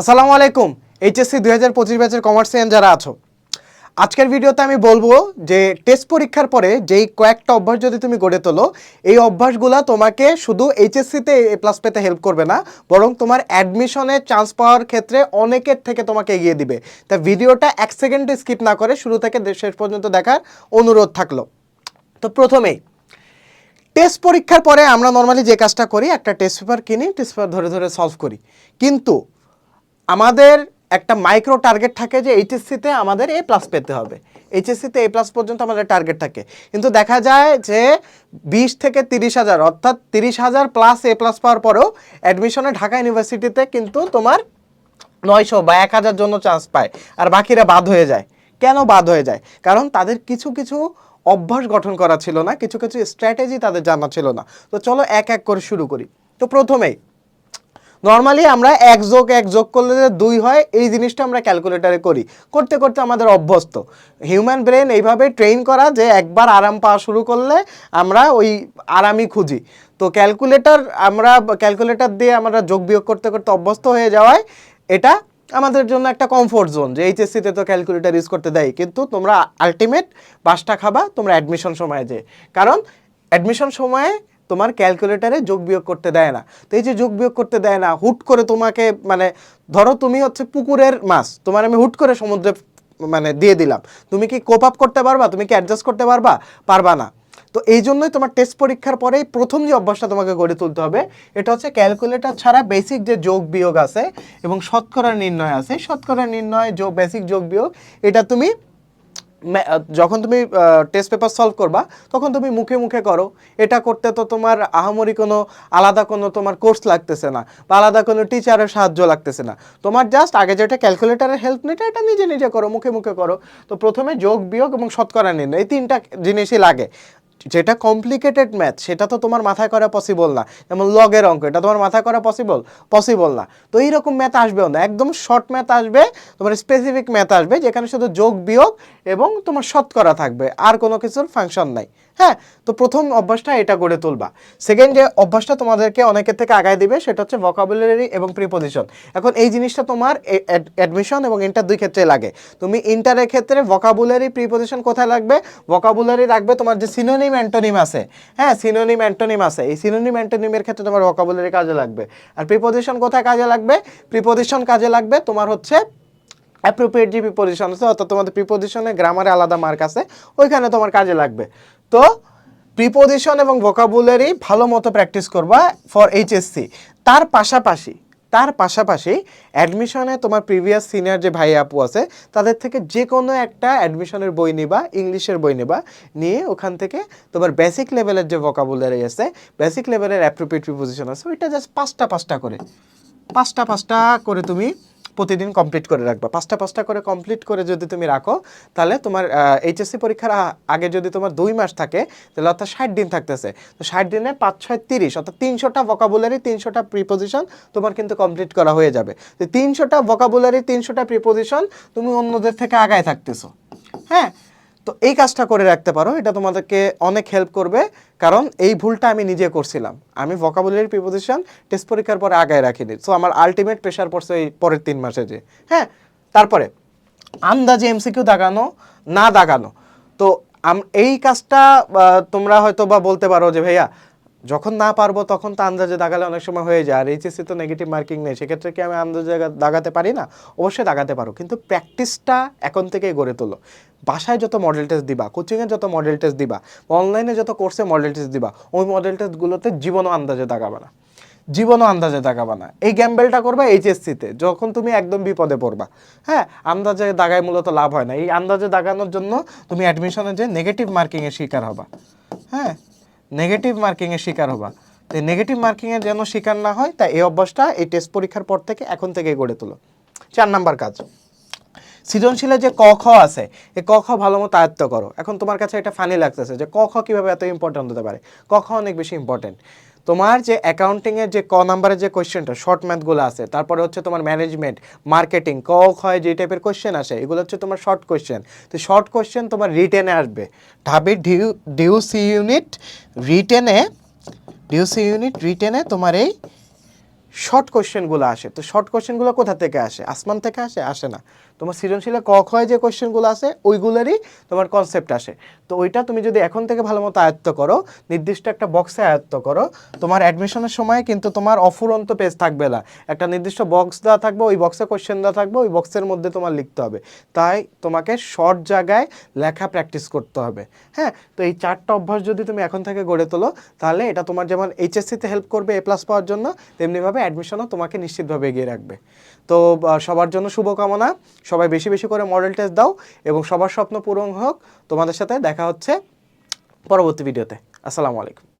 আসসালামু আলাইকুম, এইচএসসি দুই হাজার পঁচিশ ব্যাচের কমার্সিয়ান যারা আছো। আজকের ভিডিওতে আমি বলব যে টেস্ট পরীক্ষার পরে যেই কয়েকটা অভ্যাস যদি তুমি গড়ে তোলো, এই অভ্যাসগুলো তোমাকে শুধু এইচএসসিতে এ প্লাস পেতে হেল্প করবে না, বরং তোমার অ্যাডমিশনে চান্স পাওয়ার ক্ষেত্রে অনেকের থেকে তোমাকে এগিয়ে দিবে। তা ভিডিওটা এক সেকেন্ডে স্কিপ না করে শুরু থেকে শেষ পর্যন্ত দেখার অনুরোধ থাকল। তো প্রথমেই টেস্ট পরীক্ষার পরে আমরা নর্মালি যে কাজটা করি, একটা টেস্ট পেপার কিনি টেস্ট পেপার ধরে ধরে সলভ করি। কিন্তু আমাদের একটা মাইক্রো টার্গেট থাকে যে এইচএসসিতে আমাদের এ প্লাস পেতে হবে। এইচএসসিতে এ প্লাস পর্যন্ত আমাদের টার্গেট থাকে। কিন্তু দেখা যায় যে বিশ থেকে তিরিশ হাজার, অর্থাৎ তিরিশ হাজার প্লাস এ প্লাস পাওয়ার পরেও অ্যাডমিশনে ঢাকা ইউনিভার্সিটিতে কিন্তু তোমার নয়শো বা এক হাজার জন্য চান্স পায়। আর বাকিরা বাদ হয়ে যায়। কেন বাদ হয়ে যায়? কারণ তাদের কিছু কিছু অভ্যাস গঠন করা ছিল না, কিছু কিছু স্ট্র্যাটেজি তাদের জানা ছিল না। তো চলো এক এক করে শুরু করি। তো প্রথমেই নর্মালি আমরা এক যোগ এক যোগ করলে যে দুই হয়, এই জিনিসটা আমরা ক্যালকুলেটারে করি। করতে করতে আমাদের অভ্যস্ত। হিউম্যান ব্রেন এইভাবে ট্রেন করা যে একবার আরাম পাওয়া শুরু করলে আমরা ওই আরামই খুঁজি। তো ক্যালকুলেটার আমরা ক্যালকুলেটর দিয়ে আমরা যোগ বিয়োগ করতে করতে অভ্যস্ত হয়ে যাওয়ায় এটা আমাদের জন্য একটা কমফোর্ট জোন যে এইচএসসিতে তো ক্যালকুলেটার ইউজ করতে দেয়। কিন্তু তোমরা আলটিমেট বাসটা খাবা, তোমরা অ্যাডমিশন সময়ে যে কারণ অ্যাডমিশন সময়ে তোমার ক্যালকুলেটারে যোগ বিয়োগ করতে দেয় না। তো এই যে যোগ বিয়োগ করতে দেয় না, হুট করে তোমাকে মানে ধরো তুমি হচ্ছে পুকুরের মাছ, তোমার আমি হুট করে সমুদ্রে মানে দিয়ে দিলাম। তুমি কি কোপ আপ করতে পারবা? তুমি কি অ্যাডজাস্ট করতে পারবা? পারবা না। তো এই জন্যই তোমার টেস্ট পরীক্ষার পরেই প্রথম যে অভ্যাসটা তোমাকে গড়ে তুলতে হবে, এটা হচ্ছে ক্যালকুলেটর ছাড়া বেসিক যে যোগ বিয়োগ আছে এবং শতকরা নির্ণয় আছে, শতকরা নির্ণয়, যোগ বেসিক যোগ বিয়োগ, এটা তুমি যখন তুমি টেস্ট পেপার সলভ করবা, তখন তুমি মুখে মুখে করো, এটা করতে তো তোমার আহামরি কোনো আলাদা কোনো তোমার কোর্স লাগতেছে না, বা আলাদা কোনো টিচারের সাহায্য লাগতেছে না। তোমার জাস্ট আগে যেটা ক্যালকুলেটারের হেল্প নিতে এটা নিজে নিজে করো, মুখে মুখে করো। তো প্রথমে যোগ বিয়োগ এবং শতকরা নিন এই তিনটা জিনিসই লাগে। যেটা কমপ্লিকেটেড ম্যাথ সেটা তো তোমার মাথায় করা পসিবল না। যেমন লগের অঙ্ক, এটা তোমার মাথায় করা পসিবল পসিবল না। তো এইরকম ম্যাথ আসবেও না। একদম শর্ট ম্যাথ আসবে, তোমার স্পেসিফিক ম্যাথ আসবে, যেখানে শুধু যোগ বিয়োগ এবং তোমার শতকরা থাকবে। আর কোনো কিছুর ফাংশন নাই। হ্যাঁ তো প্রথম অভ্যাসটা এটা গড়ে তুলবা। সেকেন্ড যে অভ্যাসটা তোমাদেরকে অনেকের থেকে আগায় দিবে, সেটা হচ্ছে ভোকাবুলারি এবং প্রিপোজিশন এখন এই জিনিসটা তোমার অ্যাডমিশন এবং ইন্টার দুই ক্ষেত্রে লাগে। তুমি ইন্টারের ক্ষেত্রে ভোকাবুলারি প্রিপোজিশন কোথায় লাগবে? ভোকাবুলারি রাখবে তোমার যে সিনোনিম অ্যান্টোনিম আছে। হ্যাঁ সিনোনিম অ্যান্টোনিম আছে। এই সিনোনিম অ্যান্টোনিমের ক্ষেত্রে তোমার ভোকাবুলারি কাজে লাগবে। আর প্রিপোজিশন কোথায় কাজে লাগবে? প্রিপোজিশন কাজে লাগবে তোমার হচ্ছে অ্যাপ্রোপ্রিয়েট যে প্রিপোজিশন আছে, অর্থাৎ তোমাদের প্রিপোজিশনে গ্রামারে আলাদা মার্ক আছে, ওইখানে তোমার কাজে লাগবে। তো প্রিপোজিশন এবং ভোকাবুলারি ভালো মতো প্র্যাকটিস করবা ফর এইচএসসি তার পাশাপাশি তার পাশাপাশি অ্যাডমিশনে তোমার প্রিভিয়াস সিনিয়র যে ভাই আপু আছে, তাদের থেকে যে কোনো একটা অ্যাডমিশনের বই নিবা ইংলিশের বই নিবা, নিয়ে ওখান থেকে তোমার বেসিক লেভেলের যে ভোকাবুলারি আছে বেসিক লেভেলের অ্যাপ্রোপ্রিয়েট প্রিপোজিশন আছে, ওইটা জাস্ট পাঁচটা পাঁচটা করে। পাঁচটা পাঁচটা করে তুমি প্রতিদিন কমপ্লিট করে রাখবা। পাঁচটা পাঁচটা করে কমপ্লিট করে যদি তুমি রাখো, তাহলে তোমার এইচএসসি পরীক্ষার আগে যদি তোমার দুই মাস থাকে, তাহলে অর্থাৎ ষাট দিন থাকতেছে। তো ষাট দিনে পাঁচ, ছয়, তিরিশ, অর্থাৎ তিনশোটা ভোকাবুলারি তিনশোটা প্রিপোজিশন তোমার কিন্তু কমপ্লিট করা হয়ে যাবে। তো তিনশোটা ভোকাবুলারি তিনশোটা প্রিপোজিশন তুমি অন্যদের থেকে আগায় থাকতেছো। হ্যাঁ? তো এই কাজটা করে রাখতে পারো, এটা তোমাদেরকে অনেক হেল্প করবে, কারণ এই ভুলটা আমি নিজে করছিলাম। আমি ভোকাবুলারি প্রিপোজিশন টেস্ট পরীক্ষার পরে আগায় রাখিনি। সো আমার আলটিমেট প্রেশার পড়ছে এই পরের তিন মাসে যে হ্যাঁ? তারপরে, আন্দাজে এমসিকিউ দাগানো, না দাগানো। তো এই কাজটা তোমরা হয়তো বা বলতে পারো যে, ভাইয়া যখন না পারব তখন তো আন্দাজে দাগালে অনেক সময় হয়ে যায়। আর এইচএসসি তো নেগেটিভ মার্কিং নেই, সেক্ষেত্রে কি আমি আন্দাজে দাগা- দাগাতে পারি না? অবশ্যই দাগাতে পারো, কিন্তু প্র্যাকটিসটা এখন থেকেই গড়ে তোলো। বাসায় যত মডেল টেস্ট দিবা কোচিংয়ে যত মডেল টেস্ট দিবা অনলাইনে যত কোর্সে মডেল টেস্ট দিবা, ওই মডেল টেস্টগুলোতে জীবনও আন্দাজে দাগাবে না। জীবনও আন্দাজে দাগাবা না। এই গ্যাম্বেলটা করবা এইচএসসিতে যখন তুমি একদম বিপদে পড়বা। হ্যাঁ আন্দাজে দাগায় মূলত লাভ হয় না। এই আন্দাজে দাগানোর জন্য তুমি অ্যাডমিশনে যে নেগেটিভ মার্কিংয়ের শিকার হবা। হ্যাঁ নেগেটিভ মার্কিংয়ের শিকার হবা। তো নেগেটিভ মার্কিংয়ের যেন শিকার না হয় তাই এই অভ্যাসটা এই টেস্ট পরীক্ষার পর থেকে এখন থেকে গড়ে তোলো। চার নাম্বার কাজ। সৃজনশীলে যে ক, খ আছে, এই ক, খ ভালো মতো আয়ত্ত করো। এখন তোমার কাছে এটা ফানি লাগতেছে যে ক, খ কীভাবে এত ইম্পর্টেন্ট হতে পারে? ক, খ অনেক বেশি ইম্পর্টেন্ট তোমার যে অ্যাকাউন্টিংয়ের যে ক নাম্বারের যে কোয়েশ্চেনটা শর্ট ম্যাথগুলো আছে, তারপরে হচ্ছে তোমার ম্যানেজমেন্ট মার্কেটিং ক, খ যে টাইপের কোয়েশ্চেন আসে, এগুলো হচ্ছে তোমার শর্ট কোয়েশ্চেন তো শর্ট কোয়েশ্চেন তোমার রিটেনে আসবে। ঢাবির ডিউ ডিউসি ইউনিট রিটেনে ডিউসি ইউনিট রিটেনে তোমার এই শর্ট কোয়েশ্চেনগুলো আসে। তো শর্ট কোয়েশ্চেনগুলো কোথা থেকে আসে? আসমান থেকে আসে? আসে না। তোমার সৃজনশীলে ক খয় যে কোয়েশ্চেনগুলো আসে, ওইগুলোরই তোমার কনসেপ্ট আসে। তো ওইটা তুমি যদি এখন থেকে ভালো মতো আয়ত্ত করো, নির্দিষ্ট একটা বক্সে আয়ত্ত করো, তোমার অ্যাডমিশনের সময় কিন্তু তোমার অফুরন্ত পেজ থাকবে না। একটা নির্দিষ্ট বক্স দেওয়া থাকবে, ওই বক্সে কোয়েশ্চেন দেওয়া থাকবে, ওই বক্সের মধ্যে তোমার লিখতে হবে। তাই তোমাকে শর্ট জায়গায় লেখা প্র্যাকটিস করতে হবে। হ্যাঁ? তো এই চারটা অভ্যাস যদি তুমি এখন থেকে গড়ে তোলো, তাহলে এটা তোমার যেমন এইচএসসিতে হেল্প করবে এ প্লাস পাওয়ার জন্য, তেমনিভাবে অ্যাডমিশনও তোমাকে নিশ্চিতভাবে এগিয়ে রাখবে। তো সবার জন্য শুভকামনা। সবাই বেশি বেশি করে মডেল টেস্ট দাও এবং সবার স্বপ্ন পূরণ হোক। তোমাদের সাথে দেখা হচ্ছে পরবর্তী ভিডিওতে আসসালামু আলাইকুম।